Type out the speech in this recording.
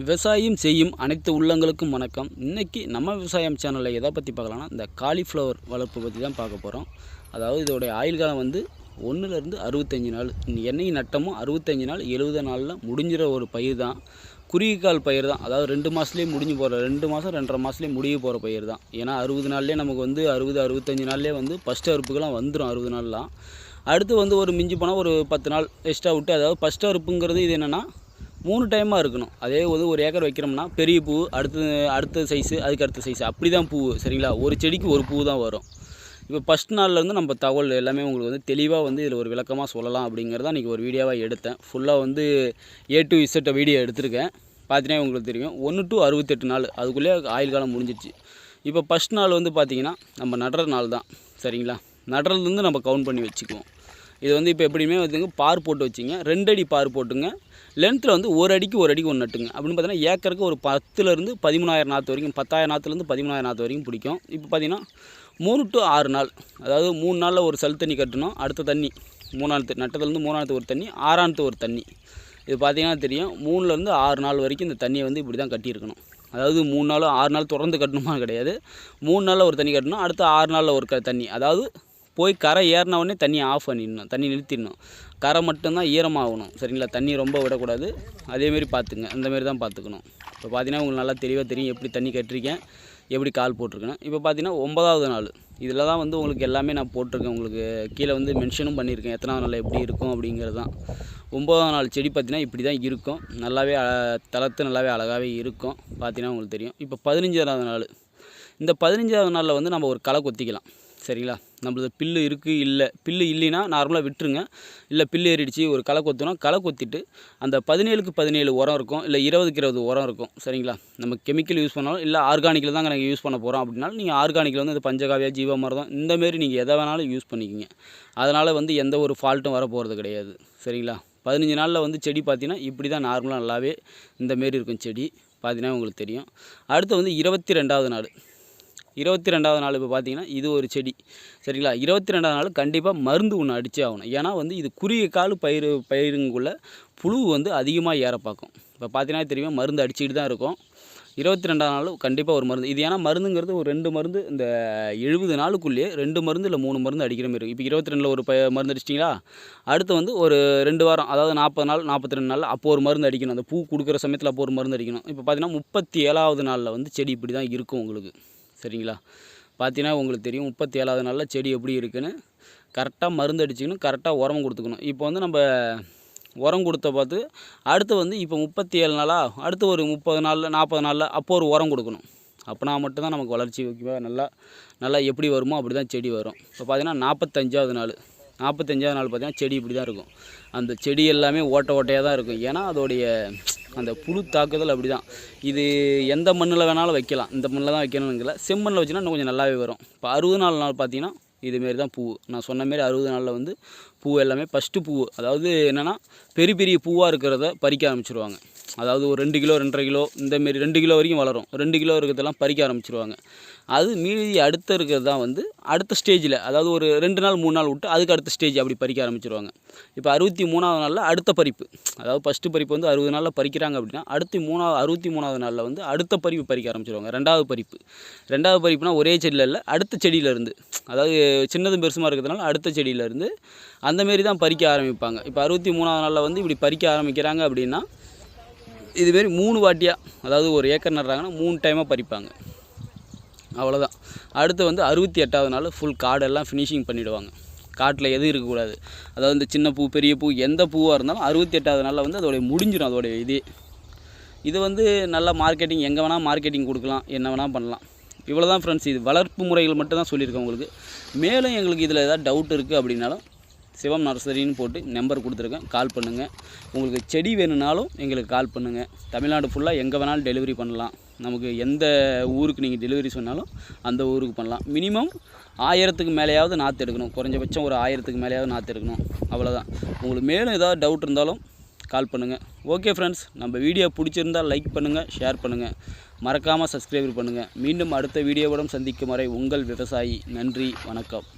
விவசாயம் செய்யும் அனைத்து உள்ளங்களுக்கும் வணக்கம். இன்றைக்கி நம்ம விவசாயம் சேனலில் எதை பற்றி பார்க்கலாம்னா இந்த காலிஃப்ளவர் வளர்ப்பு பற்றி தான் பார்க்க போகிறோம் அதாவது இதோடைய ஆயுள் காலம் வந்து ஒன்றுலேருந்து அறுபத்தஞ்சு நாள். என்னைக்கு நட்டமும் அறுபத்தஞ்சு நாள் எழுபது நாளில் முடிஞ்சிற ஒரு பயிர் தான். குறுகிக்கால் பயிர் தான். அதாவது ரெண்டு மாதத்துலேயே முடிஞ்சு போகிற ரெண்டு மாதம் ரெண்டரை மாதத்துலேயே முடிய போகிற பயிர் தான். ஏன்னா அறுபது நாள்லேயே நமக்கு வந்து அறுபது அறுபத்தஞ்சு நாள்லேயே வந்து ஃபஸ்ட் அறுப்புக்கெல்லாம் வந்துடும் அறுபது நாள்லாம். அடுத்து வந்து ஒரு மிஞ்சி போனால் ஒரு பத்து நாள் எக்ஸ்ட்ரா விட்டு அதாவது ஃபஸ்ட் அறுப்புங்கிறது இது என்னென்னா மூணு டைமாக இருக்கணும். அதே ஒரு ஒரு ஏக்கர் வைக்கிறோம்னா பெரிய பூ அடுத்து அடுத்த சைஸு அதுக்கு அடுத்த சைஸு அப்படி தான் பூ சரிங்களா? ஒரு செடிக்கு ஒரு பூ தான் வரும். இப்போ ஃபஸ்ட் நாள்லேருந்து நம்ம தகவல் எல்லாமே உங்களுக்கு வந்து தெளிவாக வந்து இதில் ஒரு விளக்கமாக சொல்லலாம் அப்படிங்கிறத இன்றைக்கி ஒரு வீடியோவாக எடுத்தேன். ஃபுல்லாக வந்து ஏ டு இசட்டை வீடியோ எடுத்திருக்கேன். பார்த்தீங்கன்னா உங்களுக்கு தெரியும். ஒன்று டு அறுபத்தெட்டு நாள். அதுக்குள்ளேயே ஆயுள் காலம் முடிஞ்சிச்சு இப்போ ஃபஸ்ட் நாள் வந்து பார்த்திங்கன்னா நம்ம நடுற நாள் தான் சரிங்களா நடுறதுலேருந்து நம்ம கவுண்ட் பண்ணி வச்சுக்குவோம். இது வந்து இப்போ எப்படியுமே வந்துங்க பார் போட்டு வச்சிங்க. ரெண்டு அடி பார் போட்டுங்க. லென்த்தில் வந்து ஒரு அடிக்கு ஒரு அடிக்கு ஒன்று நட்டுங்க. அப்படின்னு பார்த்தீங்கன்னா ஏக்கருக்கு ஒரு பத்துலேருந்து பதிமூணாயிரம் நாற்று வரைக்கும் பத்தாயிரம் நாற்றுலேருந்து பதிமூணாயிரம் நாற்று வரைக்கும் பிடிக்கும். இப்போ பார்த்தீங்கன்னா மூணு டு ஆறு நாள் அதாவது மூணு நாளில் ஒரு சல் தண்ணி கட்டணும் அடுத்த தண்ணி மூணாவது நட்டத்துலேருந்து மூணாவது ஒரு தண்ணி ஆறாவது ஒரு தண்ணி. இது பார்த்தீங்கன்னா தெரியும் மூணுலேருந்து ஆறு நாள் வரைக்கும் இந்த தண்ணியை வந்து இப்படி தான் கட்டியிருக்கணும். அதாவது மூணு நாள் ஆறு நாள் தொடர்ந்து கட்டணுமா கிடையாது. மூணு நாளில் ஒரு தண்ணி கட்டணும் அடுத்த ஆறு நாளில் ஒரு க தண்ணி. அதாவது போய் கரை ஏறினவுடனே தண்ணி தண்ணியை ஆஃப் பண்ணிடணும் தண்ணி நிறுத்திடணும். கரை மட்டும்தான் ஈரமாகணும் சரிங்களா? தண்ணி ரொம்ப விடக்கூடாது. அதேமாரி பார்த்துங்க அந்தமாரி தான் பார்த்துக்கணும். இப்போ பார்த்தீங்கன்னா உங்களுக்கு நல்லா தெளிவாக தெரியும் எப்படி தண்ணி கட்டிருக்கேன் எப்படி கால் போட்டிருக்கேன். இப்போ பார்த்தீங்கன்னா ஒன்பதாவது நாள். இதில் தான் வந்து உங்களுக்கு எல்லாமே நான் போட்டிருக்கேன். உங்களுக்கு கீழே வந்து மென்ஷனும் பண்ணியிருக்கேன். எத்தனாவது நாள் எப்படி இருக்கும் அப்படிங்கிறது தான். ஒம்பதாம் நாள் செடி பார்த்தீங்கன்னா இப்படி தான் இருக்கும். நல்லாவே தளர்த்து நல்லாவே அழகாகவே இருக்கும். பார்த்தீங்கன்னா உங்களுக்கு தெரியும். இப்போ பதினஞ்சாவது நாள். இந்த பதினஞ்சாவது நாளில் வந்து நம்ம ஒரு களை கொத்திக்கலாம் சரிங்களா? நம்மளது பில்லு இருக்குது இல்லை பில்லு இல்லைன்னா நார்மலாக விட்டுருங்க. இல்லை பில்லு ஏறிடுச்சு ஒரு களை கொத்துனா களை கொத்திட்டு அந்த பதினேழுக்கு பதினேழு உரம் இருக்கும் இல்லை இருபதுக்கு இருபது உரம் இருக்கும். சரிங்களா? நம்ம கெமிக்கல் யூஸ் பண்ணாலும் இல்லை ஆர்கானிக்கில் தான் நாங்கள் யூஸ் பண்ண போகிறோம் அப்படின்னாலும் நீங்கள் ஆர்கானிக்கில் வந்து இந்த பஞ்சகாவியா ஜீவாமிர்தம் இந்தமாரி நீங்கள் எதை வேணாலும் யூஸ் பண்ணிக்கிங்க. அதனால் வந்து எந்த ஒரு ஃபால்ட்டும் வர போகிறது கிடையாது. சரிங்களா? பதினஞ்சு நாளில் வந்து செடி பார்த்தீங்கன்னா இப்படி தான் நார்மலாக நல்லாவே இந்தமாரி இருக்கும் செடி. பார்த்தீங்கன்னா உங்களுக்கு தெரியும். அடுத்து வந்து இருபத்தி ரெண்டாவது நாள். இருபத்தி ரெண்டாவது நாள் இப்போ பார்த்தீங்கன்னா இது ஒரு செடி. சரிங்களா? இருபத்தி ரெண்டாவது நாள் கண்டிப்பாக மருந்து ஒன்று அடிச்சே ஆகணும். ஏன்னா வந்து இது குறுகிய கால் பயிர் பயிருங்குள்ளே புழு வந்து அதிகமாக ஏற பார்க்கும். இப்போ பார்த்தீங்கன்னா தெரியும்? மருந்து அடிச்சுட்டு தான் இருக்கும். இருபத்தி ரெண்டாவது நாள் கண்டிப்பாக ஒரு மருந்து. இது ஏன்னா மருந்துங்கிறது ஒரு ரெண்டு மருந்து இந்த எழுபது நாளுக்குள்ளேயே ரெண்டு மருந்து இல்லை மூணு மருந்து அடிக்கிற மாதிரி இருக்கும். இப்போ இருபத்தி ரெண்டில் ஒரு ப மருந்து அடிச்சிட்டிங்களா? அடுத்து வந்து ஒரு ரெண்டு வாரம் அதாவது நாற்பது நாள் நாற்பத்தி ரெண்டு நாள் அப்போ ஒரு மருந்து அடிக்கணும். அந்த பூ கொடுக்குற சமயத்தில் அப்போ ஒரு மருந்து அடிக்கணும். இப்போ பார்த்தீங்கன்னா முப்பத்தி ஏழாவது நாளில் வந்து செடி இப்படி தான் இருக்கும் உங்களுக்கு. சரிங்களா? பார்த்தீங்கன்னா உங்களுக்கு தெரியும் முப்பத்தி ஏழாவது நாளில் செடி எப்படி இருக்குன்னு. கரெக்டாக மருந்து அடிச்சுக்கணும் கரெக்டாக உரம் கொடுத்துக்கணும். இப்போ வந்து நம்ம உரம் கொடுத்த பார்த்து அடுத்து வந்து இப்போ முப்பத்தி ஏழு நாளாக அடுத்து ஒரு முப்பது நாளில் நாற்பது நாளில் அப்போ ஒரு உரம் கொடுக்கணும். அப்போனா மட்டும்தான் நமக்கு வளர்ச்சி ஓகேவா நல்லா நல்லா எப்படி வருமோ அப்படி தான் செடி வரும். இப்போ பார்த்தீங்கன்னா நாற்பத்தஞ்சாவது நாள். நாற்பத்தஞ்சாவது நாள் பார்த்திங்கன்னா செடி இப்படி தான் இருக்கும். அந்த செடி எல்லாமே ஓட்ட ஓட்டையாக தான் இருக்கும். ஏன்னா அதோடைய அந்த புழு தாக்குதல் அப்படி தான் இது எந்த மண்ணில் வேணாலும் வைக்கலாம். இந்த மண்ணில் தான் வைக்கணுங்கிற செம்மண்ணில் வச்சுன்னா இன்னும் கொஞ்சம் நல்லாவே வரும். இப்போ அறுபது நாள் நாள் பார்த்தீங்கன்னா இதுமாரி தான் பூ. நான் சொன்ன மாரி அறுபது நாளில் வந்து பூ எல்லாமே ஃபஸ்ட்டு பூ. அதாவது என்னென்னா பெரிய பெரிய பூவாக இருக்கிறத பறிக்க ஆரம்பிச்சிருவாங்க. அதாவது ஒரு ரெண்டு கிலோ ரெண்டரை கிலோ இந்தமாரி ரெண்டு கிலோ வரைக்கும் வளரும். ரெண்டு கிலோ இருக்கிறதெல்லாம் பறிக்க ஆரம்பிச்சிருவாங்க. அது மீதி அடுத்த இருக்கிறது தான் வந்து அடுத்த ஸ்டேஜில் அதாவது ஒரு ரெண்டு நாள் மூணு நாள் விட்டு அதுக்கு அடுத்த ஸ்டேஜ் அப்படி பறிக்க ஆரம்பிச்சிருவாங்க. இப்போ அறுபத்தி மூணாவது நாளில் அடுத்த பறிப்பு. அதாவது ஃபஸ்ட்டு பறிப்பு வந்து அறுபது நாளில் பறிக்கிறாங்க அப்படின்னா அடுத்து மூணாவது அறுபத்தி மூணாவது நாளில் வந்து அடுத்த பறிப்பு பறிக்க ஆரம்பிச்சிருவாங்க. ரெண்டாவது பறிப்பு. ரெண்டாவது பறிப்புனா ஒரே செடியில் இல்லை அடுத்த செடியிலேருந்து அதாவது சின்னதும் பெருசுமாக இருக்கிறதுனால அடுத்த செடியிலேருந்து அந்தமாரி தான் பறிக்க ஆரம்பிப்பாங்க. இப்போ அறுபத்தி மூணாவது நாளில் வந்து இப்படி பறிக்க ஆரம்பிக்கிறாங்க அப்படின்னா இதுமாரி மூணு வாட்டியாக அதாவது ஒரு ஏக்கர் நடுறாங்கன்னா மூணு டைமாக பறிப்பாங்க. அவ்வளோதான் அடுத்து வந்து அறுபத்தி எட்டாவது நாள் ஃபுல் காடெல்லாம் ஃபினிஷிங் பண்ணிவிடுவாங்க காட்டில் எதுவும் இருக்கக்கூடாது. அதாவது இந்த சின்ன பூ பெரிய பூ எந்த பூவாக இருந்தாலும் அறுபத்தி எட்டாவது நாளில் வந்து அதோடைய முடிஞ்சிடும் அதோடைய இதே. இது வந்து நல்லா மார்க்கெட்டிங் எங்கே வேணால் மார்க்கெட்டிங் கொடுக்கலாம் என்ன வேணால் பண்ணலாம். இவ்வளோ தான் ஃப்ரெண்ட்ஸ் இது வளர்ப்பு முறைகள் மட்டும் தான் சொல்லியிருக்கேன் உங்களுக்கு. மேலும் எங்களுக்கு இதில் ஏதாவது டவுட் இருக்குது அப்படின்னாலும் சிவம் நர்சரின்னு போட்டு நம்பர் கொடுத்துருக்கேன். கால் பண்ணுங்கள் உங்களுக்கு செடி வேணும்னாலும் எங்களுக்கு கால் பண்ணுங்கள் தமிழ்நாடு ஃபுல்லாக எங்கே வேணாலும் டெலிவரி பண்ணலாம். நமக்கு எந்த ஊருக்கு நீங்கள் டெலிவரி சொன்னாலும் அந்த ஊருக்கு பண்ணலாம். மினிமம் ஆயிரத்துக்கு மேலேயாவது நாற்று எடுக்கணும். குறைஞ்சபட்சம் ஒரு ஆயிரத்துக்கு மேலேயாவது நாற்று எடுக்கணும். அவ்வளோதான் உங்களுக்கு மேலும் ஏதாவது டவுட் இருந்தாலும் கால் பண்ணுங்கள் ஓகே ஃப்ரெண்ட்ஸ் நம்ம வீடியோ பிடிச்சிருந்தால் லைக் பண்ணுங்கள் ஷேர் பண்ணுங்கள் மறக்காமல் சப்ஸ்கிரைப் பண்ணுங்கள் மீண்டும் அடுத்த வீடியோவுடன் சந்திக்கும் வரை உங்கள் விவசாயி. நன்றி வணக்கம்.